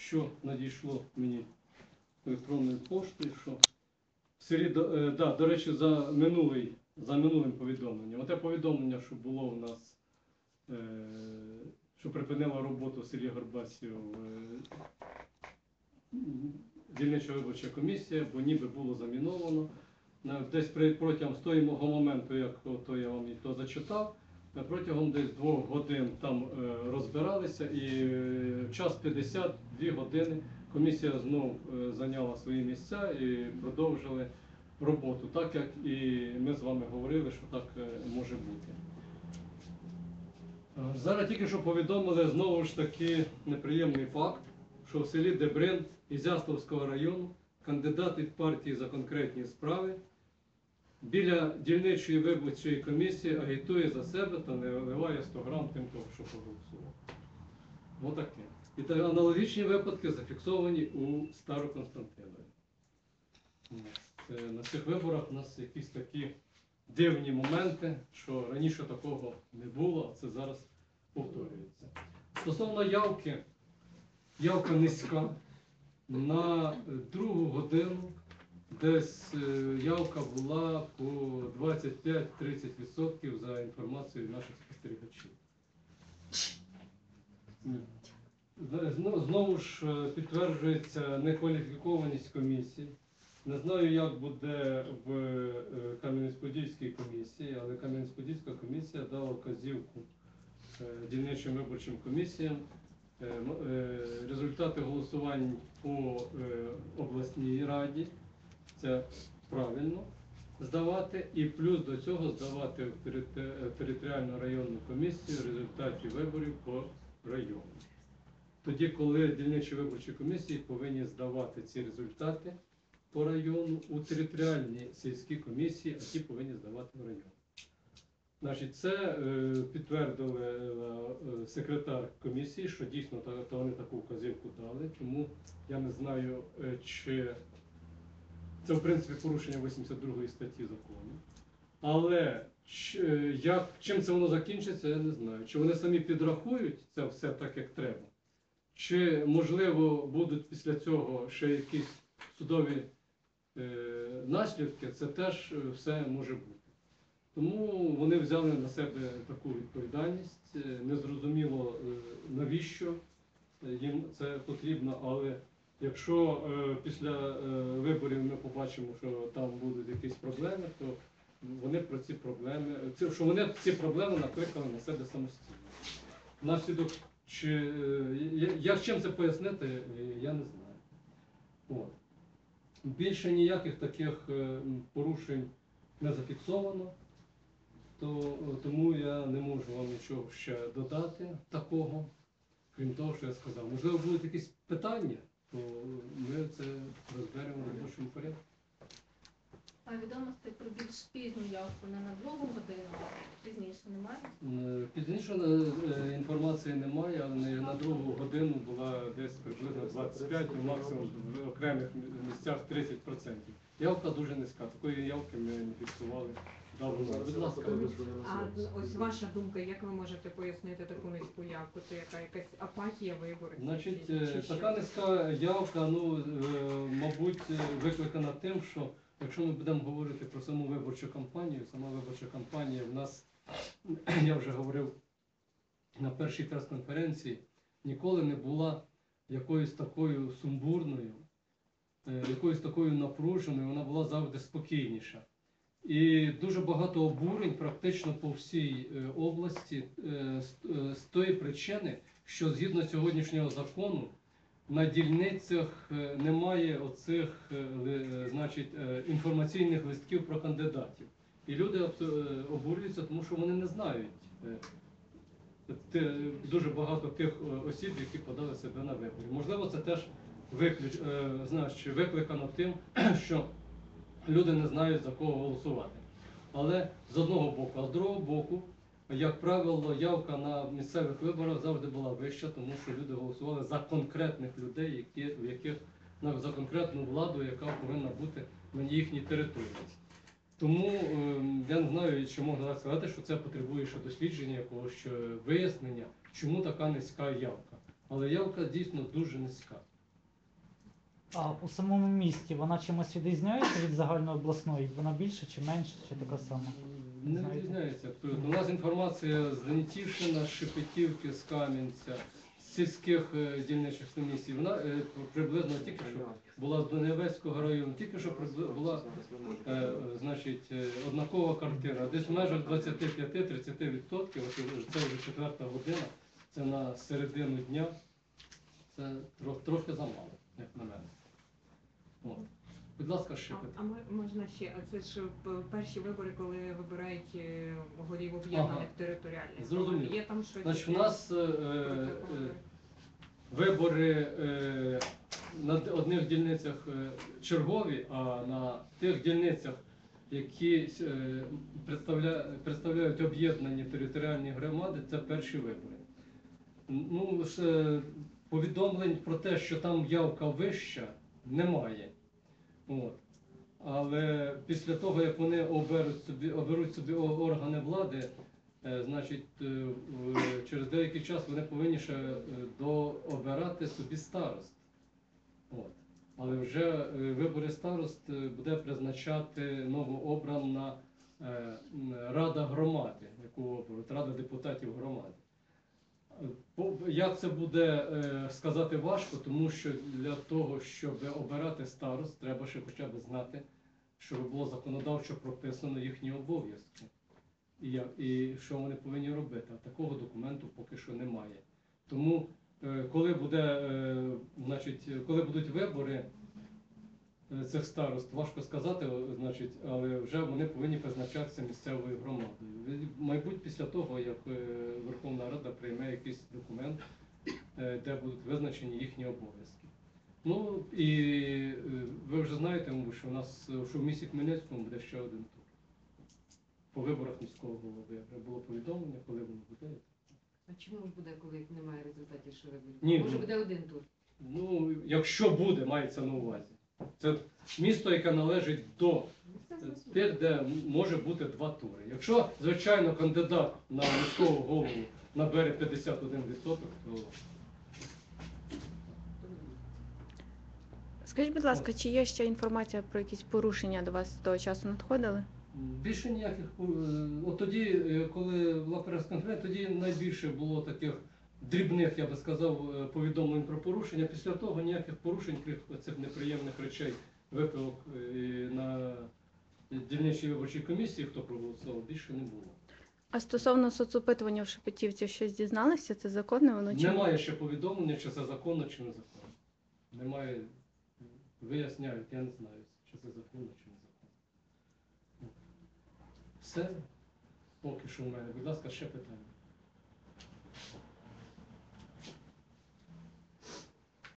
що надійшло мені електронною поштою, що до, е, да, до речі, за минулий, за минулим повідомленням. Оте повідомлення, що було у нас, е, що припинила роботу в селі Горбасів е, дільнича виборча комісія, бо ніби було заміновано. Десь при, протягом з того моменту, як то я вам і то зачитав, протягом десь двох годин там е, розбиралися і е, час 52 години комісія знов е, зайняла свої місця і продовжили роботу, так як і ми з вами говорили, що так може бути. Зараз тільки що повідомили знову ж таки неприємний факт, що в селі Дебрин Ізяславського району кандидат від партії за конкретні справи біля дільничої виборчої комісії агітує за себе та не виливає 100 грам тим, що проголосував. Отаке. І та аналогічні випадки зафіксовані у Староконстантинові. На цих виборах у нас якісь такі дивні моменти, що раніше такого не було, а це зараз повторюється. Стосовно явки, явка низька. На другу годину десь е, явка була по 25-30% за інформацією наших спостерігачів. Знову ж е, підтверджується некваліфікованість комісії. Не знаю, як буде в е, Кам'янець-Подільській комісії, але Кам'янець-Подільська комісія дала вказівку дільничим виборчим комісіям результати голосувань по обласній раді. Це правильно здавати, і плюс до цього здавати в територіальну районну комісію результати виборів по району. Тоді, коли дільничі виборчі комісії повинні здавати ці результати по району у територіальні сільські комісії, а ті повинні здавати в район. Значить, це е, підтвердили е, секретар комісії, що дійсно та, та вони таку вказівку дали. Тому я не знаю, е, чи це в принципі порушення 82 статті закону. Але е, як, чим це воно закінчиться, я не знаю. Чи вони самі підрахують це все так, як треба, чи можливо будуть після цього ще якісь судові е, наслідки, це теж е, все може бути. Тому вони взяли на себе таку відповідальність. Е, Незрозуміло навіщо їм це потрібно, але якщо е, після е, виборів ми побачимо, що там будуть якісь проблеми, то вони про ці проблеми, це, що вони ці проблеми накликали на себе самостійно. Внаслідок, чи е, як чим це пояснити, е, я не знаю. От. Більше ніяких таких е, порушень не зафіксовано, то, тому я не можу вам нічого ще додати такого, крім того, що я сказав. Можливо, будуть якісь питання, то ми це розберемо в робочому порядку. А відомостей про більш пізню явку не на другу годину, пізніше немає. Е, Пізніше е, інформації немає, але не на другу годину була десь приблизно 25, ну, максимум в окремих місцях 30%. Явка дуже низька. Такої явки ми не фіксували. Будь ласка. А ось ваша думка, як ви можете пояснити таку низьку явку? Це яка якась апатія виборців? Значить, чи- е, що? така низька явка, ну, е, мабуть, е, викликана тим, що якщо ми будемо говорити про саму виборчу кампанію, сама виборча кампанія в нас, я вже говорив на першій прес-конференції, ніколи не була якоюсь такою сумбурною, е, якоюсь такою напруженою, вона була завжди спокійніша. І дуже багато обурень практично по всій е, області е, з- е, тої причини, що згідно сьогоднішнього закону на дільницях немає оцих значить, інформаційних листків про кандидатів. І люди обурюються, тому що вони не знають дуже багато тих осіб, які подали себе на вибори. Можливо, це теж виклич, значить, викликано тим, що люди не знають за кого голосувати. Але з одного боку, а з другого боку, як правило, явка на місцевих виборах завжди була вища, тому що люди голосували за конкретних людей, які, в яких за конкретну владу, яка повинна бути на їхній території. Тому ем, я не знаю, чи можна сказати, що це потребує ще дослідження, якогось ще вияснення, чому така низька явка. Але явка дійсно дуже низька. А у самому місті вона чимось відрізняється від загальнообласної? Вона більше чи менше, чи така сама? Не відрізняється. У нас інформація з Леонтівщина, з Шепетівки, з Кам'янця, з сільських е, дільничих комісій. Вона е, приблизно тільки що була з Донецького району, тільки що прибли- була е, значить, е, однакова картина. Десь в межах 25-30%, от це вже четверта година, це на середину дня. Це трохи замало, як на мене. От. Будь ласка, ще А, питання. а можна ще, а це ж перші вибори, коли вибирають е, голів об'єднаних Ага. територіальних. Зрозуміло. Є там щось. Значить, у нас е, е, е, вибори е, на д- одних дільницях е, чергові, а на тих дільницях, які е, представля, представляють об'єднані територіальні громади, це перші вибори. Ну, е, повідомлень про те, що там явка вища, немає. От. Але після того, як вони оберуть собі, оберуть собі органи влади, Е, Значить, е, через деякий час вони повинні ще е, дообирати собі старост. От. Але вже вибори старост буде призначати новообрана Рада громади, яку оберуть, Рада депутатів громади. Як це буде е, сказати важко, тому що для того, щоб обирати старост, треба ще хоча б знати, щоб було законодавчо прописано їхні обов'язки і, і що вони повинні робити. А такого документу поки що немає. Тому, е, коли, буде, е, значить, коли будуть вибори цих старост, важко сказати, значить, але вже вони повинні призначатися місцевою громадою. Ви- Мабуть, після того, як е, Верховна Рада прийме якийсь документ, е, де будуть визначені їхні обов'язки. Ну і е, ви вже знаєте, що у нас е, що в місті Хмельницькому буде ще один тур по виборах міського голови. Було повідомлення, коли воно буде. А чому ж буде, коли немає результатів, що виборів? Ні, Може ну- буде один тур. Ну, якщо буде, мається на увазі. Це місто, яке належить до тих, де може бути два тури. Якщо, звичайно, кандидат на міського голову набере 51%, то Скажіть, будь ласка, чи є ще інформація про якісь порушення до вас з того часу надходили? більше ніяких. е, От тоді, е, коли була прес-конференція, тоді найбільше було таких дрібних, я би сказав, е, повідомлень про порушення. Після того ніяких порушень, крім цих неприємних речей, випивок е, на дільничній виборчій комісії, хто проголосував, більше не було. А стосовно соцопитування в Шепетівці, щось дізналися? Це законне воно чи? Немає ще повідомлення, чи це законно, чи незаконно. Немає, виясняють, я не знаю, чи це законно, чи незаконно. Все, поки що в мене. Будь ласка, ще питання.